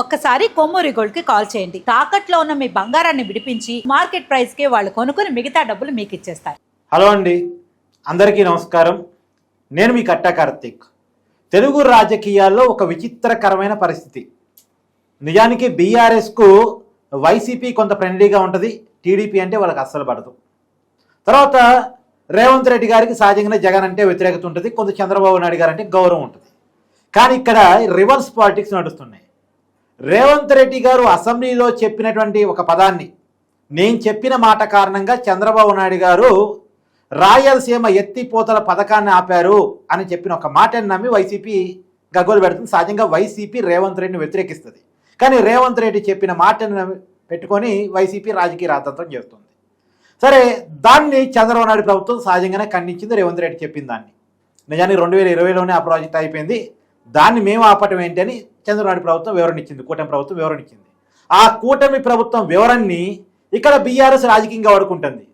ఒక్కసారి కొమ్మూరి గోల్డ్కి కాల్ చేయండి. తాకట్లో ఉన్న మీ బంగారాన్ని విడిపించి మార్కెట్ ప్రైస్కి వాళ్ళు కొనుక్కుని మిగతా డబ్బులు మీకు ఇచ్చేస్తారు. హలో అండి. అందరికీ నమస్కారం. నేను మీ కట్టా కార్తీక్. తెలుగు రాజకీయాల్లో ఒక విచిత్రకరమైన పరిస్థితి. నిజానికి బీఆర్ఎస్కు వైసీపీ కొంత ఫ్రెండ్లీగా ఉంటుంది టీడీపీ అంటే వాళ్ళకి అస్సలు పడదు. తర్వాత రేవంత్ రెడ్డి గారికి సహజంగానే జగన్ అంటే వ్యతిరేకత ఉంటుంది కొంత చంద్రబాబు నాయుడు గారు అంటే గౌరవం ఉంటుంది. కానీ ఇక్కడ రివర్స్ పాలిటిక్స్ నడుస్తున్నాయి. రేవంత్ రెడ్డి గారు అసెంబ్లీలో చెప్పినటువంటి ఒక పదాన్ని నేను చెప్పిన మాట కారణంగా చంద్రబాబు నాయుడు గారు రాయలసీమ ఎత్తిపోతల పథకాన్ని ఆపారు అని చెప్పిన ఒక మాటని నమ్మి వైసీపీ గగ్గోలు పెడుతుంది. సహజంగా వైసీపీ రేవంత్ రెడ్డిని వ్యతిరేకిస్తుంది. కానీ రేవంత్ రెడ్డి చెప్పిన మాటను నమ్మి పెట్టుకొని వైసీపీ రాజకీయ రాతంత్రం చేస్తుంది. సరే దాన్ని చంద్రబాబు నాయుడు ప్రభుత్వం సహజంగానే ఖండించింది రేవంత్ రెడ్డి చెప్పిన దాన్ని. నిజానికి రెండు వేల ఇరవైలోనే ఆ ప్రాజెక్ట్ అయిపోయింది. దాన్ని మేము ఆపటం ఏంటి అని చంద్రబాబు ప్రభుత్వం వివరణ ఇచ్చింది కూటమి ప్రభుత్వం వివరణ ఇచ్చింది. ఆ కూటమి ప్రభుత్వం వివరణని ఇక్కడ బీఆర్ఎస్ రాజకీయంగా వాడుకుంటుంది.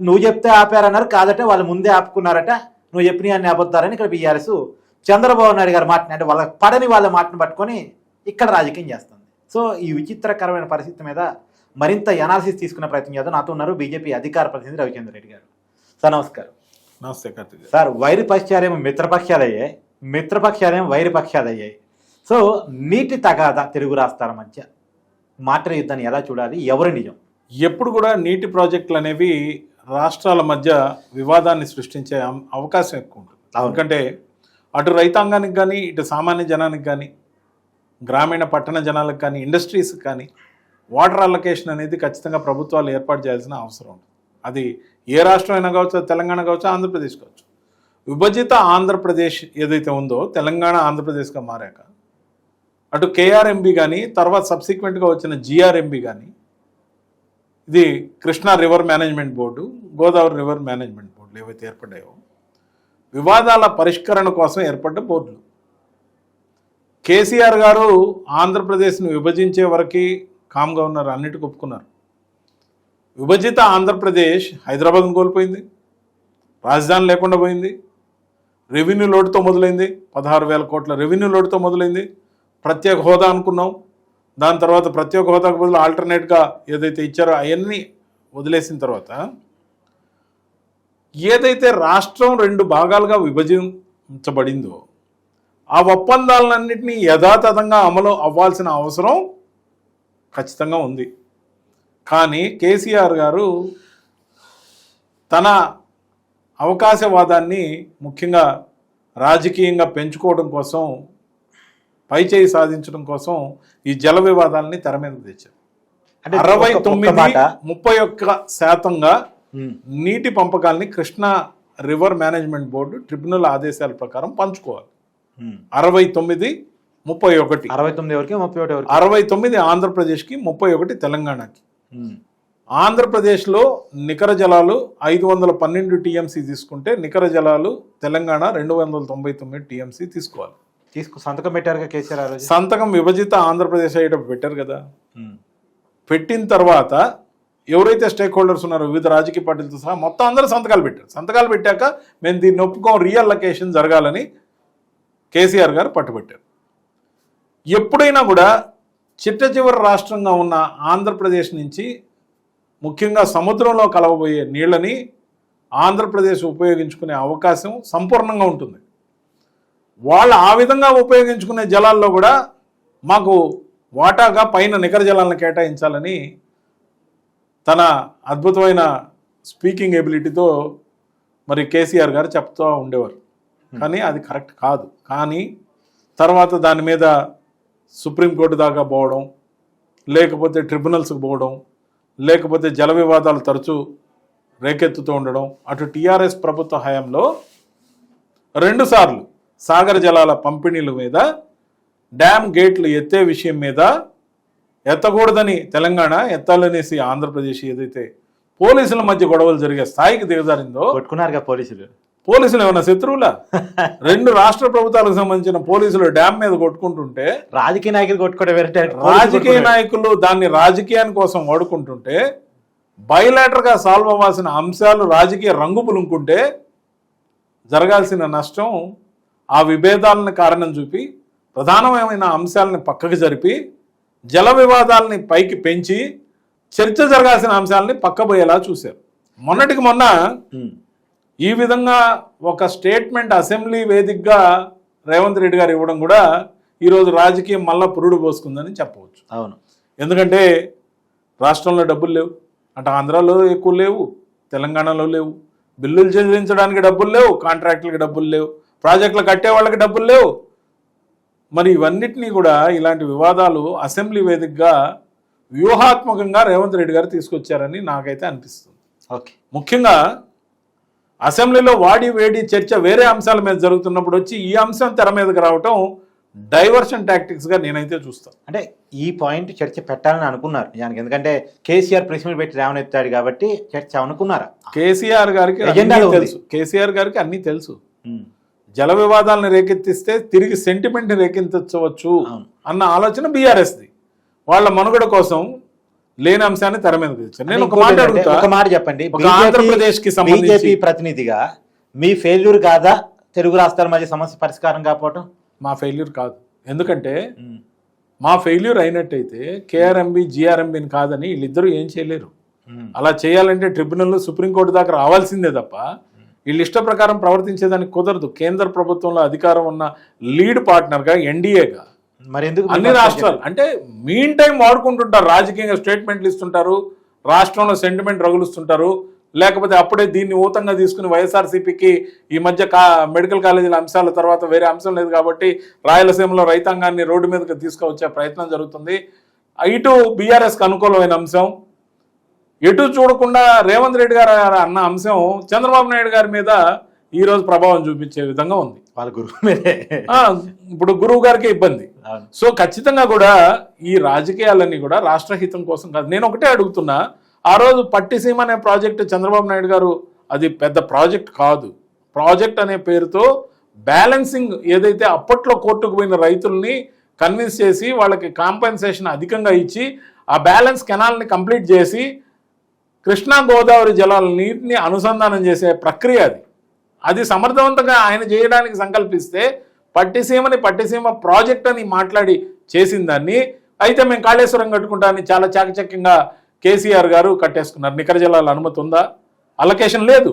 నువ్వు చెప్తే ఆపారన్నారు కాదట వాళ్ళు ముందే ఆపుకున్నారట నువ్వు చెప్పిన అన్ని అబద్ధారని ఇక్కడ బీఆర్ఎస్ చంద్రబాబు నాయుడు గారు మాటని అంటే వాళ్ళ పడని వాళ్ళ మాటను పట్టుకొని ఇక్కడ రాజకీయం చేస్తుంది. సో ఈ విచిత్రకరమైన పరిస్థితి మీద మరింత ఎనాలిసిస్ తీసుకునే ప్రయత్నం చేద్దాం. నాతో ఉన్నారు బీజేపీ అధికార ప్రతినిధి రవిచంద్ర రెడ్డి గారు. సార్ నమస్కారం. నమస్తే. సార్ వైరి పక్షాలేమో మిత్రపక్షాలు అయ్యాయి మిత్రపక్షాలేమో వైరి పక్షాలు అయ్యాయి సో నీటి తగాదా తెలుగు రాష్ట్రాల మధ్య మాటల యుద్ధాన్ని ఎలా చూడాలి? ఎవరు నిజం? ఎప్పుడు కూడా నీటి ప్రాజెక్టులు అనేవి రాష్ట్రాల మధ్య వివాదాన్ని సృష్టించే అవకాశం ఎక్కువ ఉంటుంది. ఎందుకంటే అటు రైతాంగానికి కానీ ఇటు సామాన్య జనానికి కానీ గ్రామీణ పట్టణ జనాలకు కానీ ఇండస్ట్రీస్కి కానీ వాటర్ అలొకేషన్ అనేది ఖచ్చితంగా ప్రభుత్వాలు ఏర్పాటు చేయాల్సిన అవసరం ఉంటుంది. అది ఏ రాష్ట్రం అయినా కావచ్చు తెలంగాణ కావచ్చు ఆంధ్రప్రదేశ్ కావచ్చు. విభజిత ఆంధ్రప్రదేశ్ ఏదైతే ఉందో తెలంగాణ ఆంధ్రప్రదేశ్గా మారాక అటు కేఆర్ఎంబి కానీ తర్వాత సబ్సిక్వెంట్గా వచ్చిన జిఆర్ఎంబి కానీ ఇది Krishna river management board Godavari river management బోర్డులు ఏవైతే ఏర్పడ్డాయో వివాదాల పరిష్కరణ కోసం ఏర్పడ్డ బోర్డులు. కేసీఆర్ గారు ఆంధ్రప్రదేశ్ను విభజించే వరకు కామ్గా ఉన్నారు అన్నిటికీ ఒప్పుకున్నారు. విభజిత ఆంధ్రప్రదేశ్ హైదరాబాద్ను కోల్పోయింది రాజధాని లేకుండా పోయింది రెవెన్యూ లోటుతో మొదలైంది. పదహారు వేల కోట్ల రెవెన్యూ లోటుతో మొదలైంది. ప్రత్యేక హోదా అనుకున్నాం. దాని తర్వాత ప్రత్యేక హోదాకు బదులు ఆల్టర్నేట్గా ఏదైతే ఇచ్చారో అవన్నీ వదిలేసిన తర్వాత ఏదైతే రాష్ట్రం రెండు భాగాలుగా విభజించబడిందో ఆ ఒప్పందాలన్నింటినీ యథాతథంగా అమలు అవ్వాల్సిన అవసరం ఖచ్చితంగా ఉంది. కానీ కేసీఆర్ గారు తన అవకాశవాదాన్ని ముఖ్యంగా రాజకీయంగా పెంచుకోవడం కోసం పైచేయి సాధించడం కోసం ఈ జల వివాదాలని తెర మీద తెచ్చారు. అంటే అరవై తొమ్మిది ముప్పై ఒక్క శాతంగా నీటి పంపకాలని Krishna river management board tribunal ఆదేశాల ప్రకారం పంచుకోవాలి. అరవై తొమ్మిది ముప్పై ఒకటి. అరవై తొమ్మిది ఎవరికి ముప్పై ఒకటి అరవై తొమ్మిది ఆంధ్రప్రదేశ్కి ముప్పై ఒకటి తెలంగాణకి. ఆంధ్రప్రదేశ్లో నికర జలాలు ఐదు వందల పన్నెండు టీఎంసీ తీసుకుంటే నికర జలాలు తెలంగాణ రెండు వందల తొంభై తొమ్మిది టీఎంసీ తీసుకోవాలి. తీసుకు సంతకం పెట్టారుగా కేసీఆర్ సంతకం విభజిత ఆంధ్రప్రదేశ్ అయ్యేటప్పుడు పెట్టారు కదా. పెట్టిన తర్వాత ఎవరైతే స్టేక్ హోల్డర్స్ ఉన్నారో వివిధ రాజకీయ పార్టీలతో సహా మొత్తం అందరూ సంతకాలు పెట్టారు. సంతకాలు పెట్టాక మేము దీన్ని ఒప్పుకోం రీఅలొకేషన్ జరగాలని కేసీఆర్ గారు పట్టుబట్టారు. ఎప్పుడైనా కూడా చిట్ట చివరి రాష్ట్రంగా ఉన్న ఆంధ్రప్రదేశ్ నుంచి ముఖ్యంగా సముద్రంలో కలవబోయే నీళ్ళని ఆంధ్రప్రదేశ్ ఉపయోగించుకునే అవకాశం సంపూర్ణంగా ఉంటుంది. వాళ్ళు ఆ విధంగా ఉపయోగించుకునే జలాల్లో కూడా మాకు వాటాగా పైన నికర జలాలను కేటాయించాలని తన అద్భుతమైన స్పీకింగ్ ఎబిలిటీతో మరి కేసీఆర్ గారు చెప్తూ ఉండేవారు. కానీ అది కరెక్ట్ కాదు. కానీ తర్వాత దాని మీద సుప్రీంకోర్టు దాకా పోవడం లేకపోతే ట్రిబ్యునల్స్కి పోవడం లేకపోతే జల వివాదాలు తరచూ రేకెత్తుతూ ఉండడం అటు టీఆర్ఎస్ ప్రభుత్వ హయాంలో రెండుసార్లు సాగర జలాల పంపిణీల మీద డ్యామ్ గేట్లు ఎత్తే విషయం మీద ఎత్తకూడదని తెలంగాణ ఎత్తాలనేసి ఆంధ్రప్రదేశ్ ఏదైతే పోలీసుల మధ్య గొడవలు జరిగే స్థాయికి దిగజారిందో కొట్టుకున్నారుగా పోలీసులు. పోలీసులు ఏమైనా శత్రువులా? రెండు రాష్ట్ర ప్రభుత్వాలకు సంబంధించిన పోలీసులు డ్యామ్ మీద కొట్టుకుంటుంటే రాజకీయ నాయకులు కొట్టుకోవడం రాజకీయ నాయకులు దాన్ని రాజకీయాని కోసం వాడుకుంటుంటే బయలాటర్గా సాల్వ్ అవ్వాల్సిన అంశాలు రాజకీయ రంగు పులుముకుంటే జరగాల్సిన నష్టం ఆ విభేదాలను కారణం చూపి ప్రధానమైన అంశాలను పక్కకు జరిపి జల వివాదాలని పైకి పెంచి చర్చ జరగాల్సిన అంశాలని పక్కబోయేలా చూశారు. మొన్నటికి మొన్న ఈ విధంగా ఒక స్టేట్మెంట్ అసెంబ్లీ వేదికగా రేవంత్ రెడ్డి గారు ఇవ్వడం కూడా ఈరోజు రాజకీయం మళ్ళా పురుడు పోసుకుందని చెప్పవచ్చు. అవును. ఎందుకంటే రాష్ట్రంలో డబ్బులు లేవు అటు ఆంధ్రాలో ఎక్కువ లేవు తెలంగాణలో లేవు. బిల్లులు చెల్లించడానికి డబ్బులు లేవు కాంట్రాక్టులకి డబ్బులు లేవు ప్రాజెక్టులు కట్టే వాళ్ళకి డబ్బులు లేవు. మరి ఇవన్నిటినీ కూడా ఇలాంటి వివాదాలు అసెంబ్లీ వేదికగా వ్యూహాత్మకంగా రేవంత్ రెడ్డి గారు తీసుకొచ్చారని నాకైతే అనిపిస్తుంది. ఓకే. ముఖ్యంగా అసెంబ్లీలో వాడి వేడి చర్చ వేరే అంశాల మీద జరుగుతున్నప్పుడు వచ్చి ఈ అంశం తెర మీదకి రావటం డైవర్షన్ టాక్టిక్స్గా నేనైతే చూస్తాను అంటే ఈ పాయింట్ చర్చ పెట్టాలని అనుకున్నారు నిజానికి. ఎందుకంటే కేసీఆర్ ప్రెస్ మీట్ పెట్టి రేవనెత్తాడు కాబట్టి చర్చ అనుకున్నారా? కేసీఆర్ గారికి. తెలుసు. కేసీఆర్ గారికి అన్నీ తెలుసు. ఉమ్, జల వివాదాలను రేకెత్తిస్తే తిరిగి సెంటిమెంట్ని రేకెత్తించవచ్చు. అన్న ఆలోచన బీఆర్ఎస్ది వాళ్ళ మనుగడ కోసం లేని అంశాన్ని తెర తెచ్చారు నేను ఒక మాట అడుగుతా. ఒక మాట చెప్పండి. సంబంధించి- బీజేపీ ప్రతినిధిగా మీ ఫెయిల్యూర్ కాదా? తెలుగు రాష్ట్రాల మధ్య సమస్య పరిష్కారం కాకపోవటం? మా ఫెయిల్యూర్ కాదు. ఎందుకంటే మా ఫెయిల్యూర్ అయినట్టయితే కేఆర్ఎంబి జిఆర్ఎంబిని కాదని వీళ్ళిద్దరూ ఏం చేయలేరు. అలా చేయాలంటే ట్రిబ్యునల్ సుప్రీంకోర్టు దాకా రావాల్సిందే తప్ప వీళ్ళ ఇష్ట ప్రకారం ప్రవర్తించేదానికి కుదరదు. కేంద్ర ప్రభుత్వంలో అధికారం ఉన్న లీడ్ పార్ట్నర్గా ఎన్డీఏగా మరి ఎందుకు అన్ని రాష్ట్రాలు. అంటే మీన్ టైం వాడుకుంటుంటారు రాజకీయంగా స్టేట్మెంట్లు ఇస్తుంటారు రాష్ట్రంలో సెంటిమెంట్ రగులుస్తుంటారు లేకపోతే అప్పుడే దీన్ని ఊతంగా తీసుకుని వైఎస్ఆర్సీపీకి ఈ మధ్య కా మెడికల్ కాలేజీల అంశాల తర్వాత వేరే అంశం లేదు కాబట్టి రాయలసీమలో రైతాంగాన్ని రోడ్డు మీదకి తీసుకువచ్చే ప్రయత్నం జరుగుతుంది. ఇటు బీఆర్ఎస్కి అనుకూలమైన అంశం ఎటు చూడకుండా రేవంత్ రెడ్డి గారు అన్న అంశం చంద్రబాబు నాయుడు గారి మీద ఈ రోజు ప్రభావం చూపించే విధంగా ఉంది. వాళ్ళ గురువు మీదే. ఇప్పుడు గురువు గారికి ఇబ్బంది. సో ఖచ్చితంగా కూడా ఈ రాజకీయాలన్నీ కూడా రాష్ట్రహితం కోసం కాదు. నేను ఒకటే అడుగుతున్నా ఆ రోజు పట్టిసీమ అనే ప్రాజెక్ట్ చంద్రబాబు నాయుడు గారు అది పెద్ద ప్రాజెక్ట్ కాదు. ప్రాజెక్ట్ అనే పేరుతో బ్యాలెన్సింగ్ ఏదైతే అప్పట్లో కోర్టుకు పోయిన రైతుల్ని కన్విన్స్ చేసి వాళ్ళకి కాంపెన్సేషన్ అధికంగా ఇచ్చి ఆ బ్యాలెన్స్ కెనాల్ని కంప్లీట్ చేసి కృష్ణా గోదావరి జలాల నీటిని అనుసంధానం చేసే ప్రక్రియ అది. అది సమర్థవంతంగా ఆయన చేయడానికి సంకల్పిస్తే పట్టిసీమని పట్టిసీమ ప్రాజెక్ట్ అని మాట్లాడి చేసిన దాన్ని అయితే మేము కాళేశ్వరం కట్టుకుంటామని చాలా చాకచక్యంగా కేసీఆర్ గారు కట్టేసుకున్నారు. నికర జిల్లాలో అనుమతి ఉందా? అలొకేషన్ లేదు.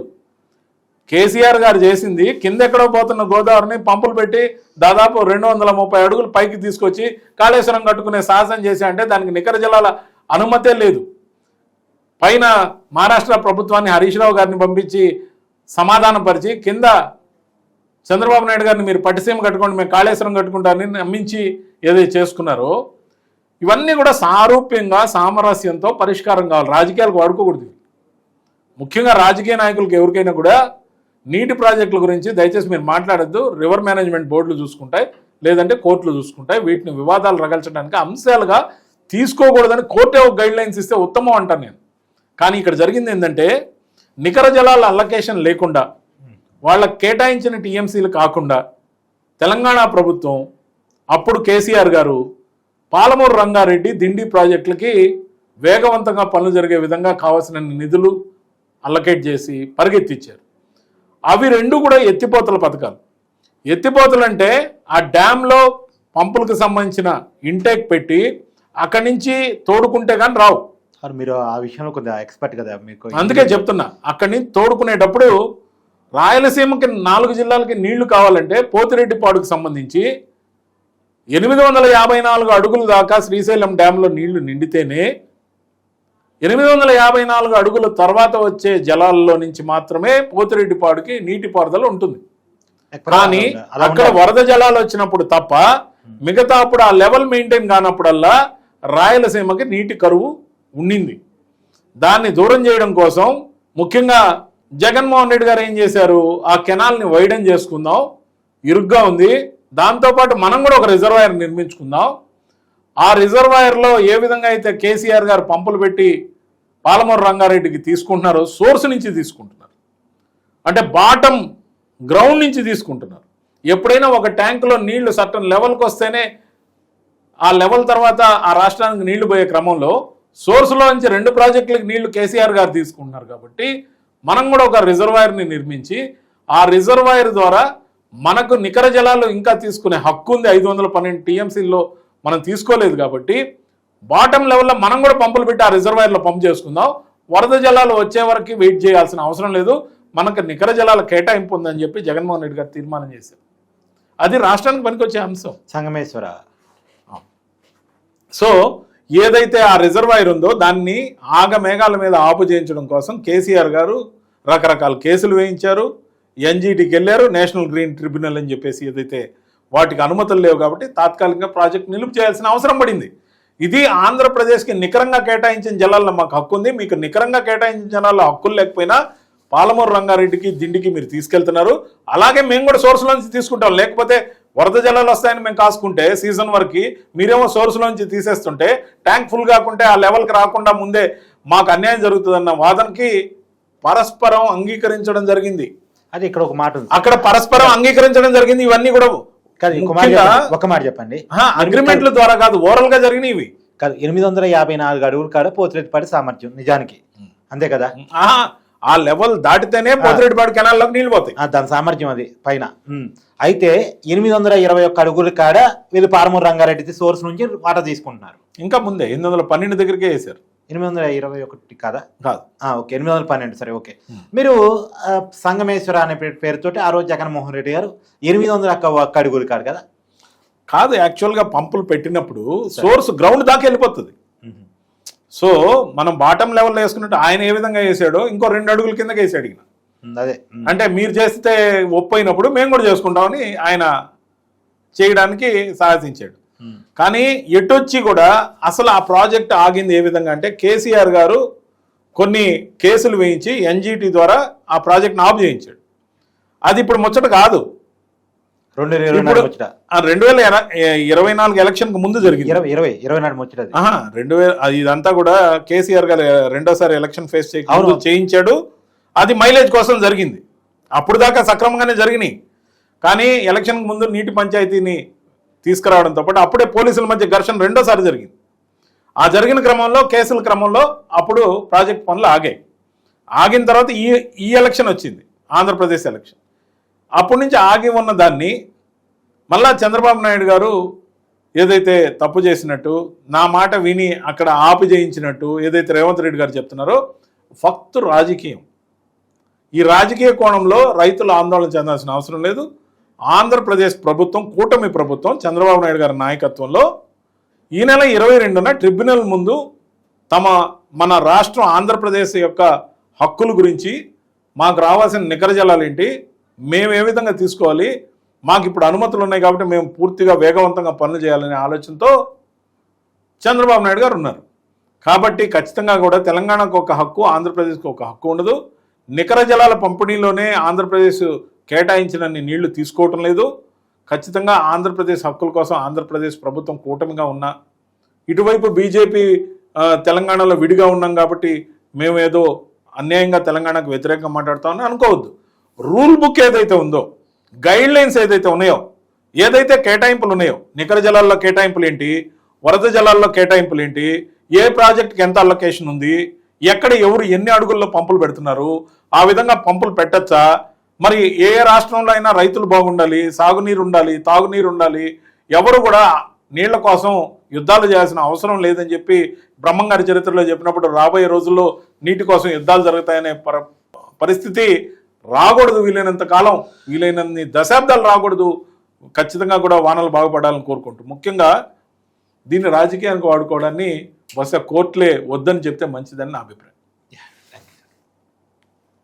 కేసీఆర్ గారు చేసింది కింద ఎక్కడో పోతున్న గోదావరిని పంపులు పెట్టి దాదాపు రెండు వందల ముప్పై అడుగులు పైకి తీసుకొచ్చి కాళేశ్వరం కట్టుకునే సాహసం చేసి అంటే దానికి నికర జిల్లాల అనుమతే లేదు. పైన మహారాష్ట్ర ప్రభుత్వాన్ని హరీష్ రావు గారిని పంపించి సమాధానం పరిచి కింద చంద్రబాబు నాయుడు గారిని మీరు పట్టిసీమ కట్టుకోండి మేము కాళేశ్వరం కట్టుకుంటారని నమ్మించి ఏదైతే చేసుకున్నారో ఇవన్నీ కూడా సారూప్యంగా సామరస్యంతో పరిష్కారం కావాలి. రాజకీయాలకు వాడుకోకూడదు ముఖ్యంగా రాజకీయ నాయకులకు ఎవరికైనా కూడా నీటి ప్రాజెక్టుల గురించి దయచేసి మీరు మాట్లాడద్దు. రివర్ మేనేజ్మెంట్ బోర్డులు చూసుకుంటాయి లేదంటే కోర్టులు చూసుకుంటాయి. వీటిని వివాదాలు రగల్చడానికి అంశాలుగా తీసుకోకూడదని కోర్టే ఒక గైడ్ లైన్స్ ఇస్తే ఉత్తమం అంటాను నేను. కానీ ఇక్కడ జరిగింది ఏంటంటే నికర జలాల అల్లకేషన్ లేకుండా వాళ్ళకి కేటాయించిన టీఎంసీలు కాకుండా తెలంగాణ ప్రభుత్వం అప్పుడు కేసీఆర్ గారు పాలమూరు రంగారెడ్డి దిండి ప్రాజెక్టులకి వేగవంతంగా పనులు జరిగే విధంగా కావాల్సిన నిధులు అల్లకేట్ చేసి పరిగెత్తిచ్చారు. అవి రెండు కూడా ఎత్తిపోతల పథకాలు. ఎత్తిపోతలు అంటే ఆ డ్యాంలో పంపులకు సంబంధించిన ఇంటేక్ పెట్టి అక్కడి నుంచి తోడుకుంటే కానీ రావు. సార్ మీరు ఆ విషయంలో కొద్దిగా ఎక్స్పర్ట్ కదా మీకు అందుకే చెప్తున్నా అక్కడి నుంచి తోడుకునేటప్పుడు రాయలసీమకి నాలుగు జిల్లాలకి నీళ్ళు కావాలంటే పోతిరెడ్డిపాడుకు సంబంధించి ఎనిమిది వందల యాభై నాలుగు అడుగుల దాకా శ్రీశైలం డ్యాంలో నీళ్ళు నిండితేనే ఎనిమిది వందల యాభై నాలుగు అడుగుల తర్వాత వచ్చే జలాల్లో నుంచి మాత్రమే పోతిరెడ్డిపాడుకి నీటి పారుదల ఉంటుంది కానీ అక్కడ. వరద జలాలు వచ్చినప్పుడు తప్ప మిగతా అప్పుడు ఆ లెవెల్ మెయింటైన్ కానప్పుడల్లా రాయలసీమకి నీటి కరువు ఉండింది. దాన్ని దూరం చేయడం కోసం ముఖ్యంగా జగన్మోహన్ రెడ్డి గారు ఏం చేశారు? ఆ కెనాల్ని వైడన్ చేసుకుందాం. ఇరుగ్గా ఉంది. దాంతోపాటు మనం కూడా ఒక రిజర్వాయర్ నిర్మించుకుందాం. ఆ రిజర్వాయర్లో ఏ విధంగా అయితే కేసీఆర్ గారు పంపులు పెట్టి పాలమూరు రంగారెడ్డికి తీసుకుంటున్నారో సోర్స్ నుంచి తీసుకుంటున్నారు. అంటే బాటం గ్రౌండ్ నుంచి తీసుకుంటున్నారు. ఎప్పుడైనా ఒక ట్యాంకులో నీళ్ళు సర్టన్ లెవెల్కి వస్తేనే ఆ లెవెల్ తర్వాత ఆ రాష్ట్రానికి నీళ్ళు పోయే క్రమంలో సోర్స్లో నుంచి రెండు ప్రాజెక్టులకు నీళ్ళు కేసీఆర్ గారు తీసుకుంటున్నారు కాబట్టి మనం కూడా ఒక రిజర్వాయర్ని నిర్మించి ఆ రిజర్వాయర్ ద్వారా మనకు నికర జలాలు ఇంకా తీసుకునే హక్కు ఉంది. ఐదు వందల పన్నెండు టీఎంసీల్లో మనం తీసుకోలేదు కాబట్టి బాటమ్ లెవెల్లో మనం కూడా పంపులు పెట్టి ఆ రిజర్వాయర్లో పంప్ చేసుకుందాం. వరద జలాలు వచ్చే వరకు వెయిట్ చేయాల్సిన అవసరం లేదు. మనకు నికర జలాల కేటాయింపు ఉందని చెప్పి జగన్మోహన్ రెడ్డి గారు తీర్మానం చేశారు. అది రాష్ట్రానికి పనికొచ్చే అంశం. సంగమేశ్వర. సో ఏదైతే ఆ రిజర్వాయర్ ఉందో దాన్ని ఆగ మేఘాల మీద ఆపు చేయించడం కోసం కేసీఆర్ గారు రకరకాల కేసులు వేయించారు. ఎన్జీటీకి వెళ్ళారు నేషనల్ గ్రీన్ ట్రిబ్యునల్ అని చెప్పేసి ఏదైతే వాటికి అనుమతులు లేవు కాబట్టి తాత్కాలికంగా ప్రాజెక్ట్ నిలుపు చేయాల్సిన అవసరం పడింది. ఇది ఆంధ్రప్రదేశ్కి నికరంగా కేటాయించిన జలాల్లో మాకు హక్కు ఉంది. మీకు నికరంగా కేటాయించిన జలాల్లో హక్కులు లేకపోయినా పాలమూరు రంగారెడ్డికి దిండికి మీరు తీసుకెళ్తున్నారు. అలాగే మేము కూడా సోర్స్లోంచి తీసుకుంటాం. లేకపోతే వరద జలాలు వస్తాయని మేము కాసుకుంటే సీజన్ వరకు మీరేమో సోర్స్ నుంచి తీసేస్తుంటే ట్యాంక్ ఫుల్ కాకుంటే ఆ లెవెల్కి రాకుండా ముందే మాకు అన్యాయం జరుగుతుందన్న వాదనకి పరస్పరం అంగీకరించడం జరిగింది. అది ఇక్కడ ఒక మాట ఉంది. అక్కడ పరస్పరం అంగీకరించడం జరిగింది ఇవన్నీ కూడా. ఒక మాట చెప్పండి. అగ్రిమెంట్ల ద్వారా కాదు ఓవరాల్గా జరిగినవి. ఇవి కాదు ఎనిమిది వందల యాభై నాలుగు అడుగుల కాడ పోతిరెడ్డిపాటి సామర్థ్యం నిజానికి. అంతే కదా? ఆహా, ఆ లెవెల్ దాటితేనే పోతిరెడ్డిపాడు కెనాల్లోకి నీళ్ళు పోతాయి. దాని సామర్థ్యం అది పైన. అయితే ఎనిమిది వందల ఇరవై ఒక్క అడుగుల కాడ వీళ్ళు పారమూరు రంగారెడ్డి సోర్స్ నుంచి వాటర్ తీసుకుంటున్నారు. ఇంకా ముందే ఎనిమిది వందల పన్నెండు దగ్గరికే వేశారు. ఎనిమిది వందల ఇరవై ఒకటి కాదా? కాదు. ఆ, ఓకే ఎనిమిది వందల పన్నెండు సరే ఓకే. మీరు సంగమేశ్వర అనే పే- పేరుతోటి ఆ రోజు జగన్మోహన్ రెడ్డి గారు ఎనిమిది వందల ఒక్క అడుగులు కాదు కదా? కాదు యాక్చువల్గా పంపులు పెట్టినప్పుడు సోర్స్ గ్రౌండ్ దాకా వెళ్ళిపోతుంది. సో మనం బాటం లెవెల్లో వేసుకున్నట్టు ఆయన ఏ విధంగా వేసాడో ఇంకో రెండు అడుగుల కిందకి వేసాడు అదే. అంటే మీరు చేస్తే ఒప్పైనప్పుడు మేము కూడా చేసుకుంటామని ఆయన చేయడానికి సాహసించాడు ఉమ్. కానీ ఎటొచ్చి కూడా అసలు ఆ ప్రాజెక్ట్ ఆగింది ఏ విధంగా అంటే కేసీఆర్ గారు కొన్ని కేసులు వేయించి ఎన్జిటి ద్వారా ఆ ప్రాజెక్ట్ని ఆఫ్ చేయించాడు. అది ఇప్పుడు ముచ్చట కాదు. రెండు వేల ఇరవై నాలుగు ముచ్చట రెండు వేల ఇరవై నాలుగు ఎలక్షన్కు ముందు జరిగింది. ఇరవై ఇరవై ఇరవై నాడు ముచ్చట రెండు వేల ఇదంతా కూడా కేసీఆర్ గారు రెండోసారి ఎలక్షన్ ఫేస్ చేయకుండా. చేయించాడు. అది మైలేజ్ కోసం జరిగింది. అప్పుడు దాకా సక్రమంగానే జరిగినాయి. కానీ ఎలక్షన్ ముందు నీటి పంచాయతీని తీసుకురావడంతో పాటు అప్పుడే పోలీసుల మధ్య ఘర్షణ రెండోసారి జరిగింది. ఆ జరిగిన క్రమంలో కేసుల క్రమంలో అప్పుడు ప్రాజెక్ట్ పనులు ఆగాయి. ఆగిన తర్వాత ఈ ఈ ఎలక్షన్ వచ్చింది. ఆంధ్రప్రదేశ్ ఎలక్షన్. అప్పటి నుంచి ఆగి ఉన్న దాన్ని మళ్ళా చంద్రబాబు నాయుడు గారు ఏదైతే తప్పు చేసినట్టు నా మాట విని అక్కడ ఆపు చేయించినట్టు ఏదైతే రేవంత్ రెడ్డి గారు చెప్తున్నారో ఫక్తు రాజకీయం. ఈ రాజకీయ కోణంలో రైతులు ఆందోళన చెందాల్సిన అవసరం లేదు. ఆంధ్రప్రదేశ్ ప్రభుత్వం కూటమి ప్రభుత్వం చంద్రబాబు నాయుడు గారి నాయకత్వంలో ఈ నెల ఇరవై రెండున ట్రిబ్యునల్ ముందు తమ మన రాష్ట్రం ఆంధ్రప్రదేశ్ యొక్క హక్కుల గురించి మాకు రావాల్సిన నికర జలాలు ఏంటి? మేము ఏ విధంగా తీసుకోవాలి? మాకు ఇప్పుడు అనుమతులు ఉన్నాయి కాబట్టి మేము పూర్తిగా వేగవంతంగా పనులు చేయాలనే ఆలోచనతో చంద్రబాబు నాయుడు గారు ఉన్నారు. కాబట్టి ఖచ్చితంగా కూడా తెలంగాణకు ఒక హక్కు ఆంధ్రప్రదేశ్కు ఒక హక్కు ఉండదు. నికర జలాల పంపిణీలోనే ఆంధ్రప్రదేశ్ కేటాయించినన్ని నీళ్ళు తీసుకోవటం లేదు. ఖచ్చితంగా ఆంధ్రప్రదేశ్ హక్కుల కోసం ఆంధ్రప్రదేశ్ ప్రభుత్వం కూటమిగా ఉన్నా ఇటువైపు బీజేపీ తెలంగాణలో విడిగా ఉన్నాం కాబట్టి మేము ఏదో అన్యాయంగా తెలంగాణకు వ్యతిరేకంగా మాట్లాడుతామని అనుకోవద్దు. రూల్ బుక్ ఏదైతే ఉందో గైడ్ లైన్స్ ఏదైతే ఉన్నాయో ఏదైతే కేటాయింపులు ఉన్నాయో నికర జలాల్లో కేటాయింపులు ఏంటి వరద జలాల్లో కేటాయింపులు ఏంటి ఏ ప్రాజెక్ట్కి ఎంత అలొకేషన్ ఉంది ఎక్కడ ఎవరు ఎన్ని అడుగుల్లో పంపులు పెడుతున్నారు ఆ విధంగా పంపులు పెట్టచ్చా? మరి ఏ రాష్ట్రంలో అయినా రైతులు బాగుండాలి సాగునీరు ఉండాలి తాగునీరు ఉండాలి ఎవరు కూడా నీళ్ళ కోసం యుద్ధాలు చేయాల్సిన అవసరం లేదని చెప్పి బ్రహ్మంగారి చరిత్రలో చెప్పినప్పుడు రాబోయే రోజుల్లో నీటి కోసం యుద్ధాలు జరుగుతాయనే పరిస్థితి రాకూడదు వీలైనంత కాలం వీలైనన్ని దశాబ్దాలు రాకూడదు ఖచ్చితంగా కూడా వానలు బాగుపడాలని కోరుకుంటూ. ముఖ్యంగా దీన్ని రాజకీయానికి వాడుకోవడాన్ని బహుశా కోర్టులే వద్దని చెప్తే మంచిదని నా అభిప్రాయం.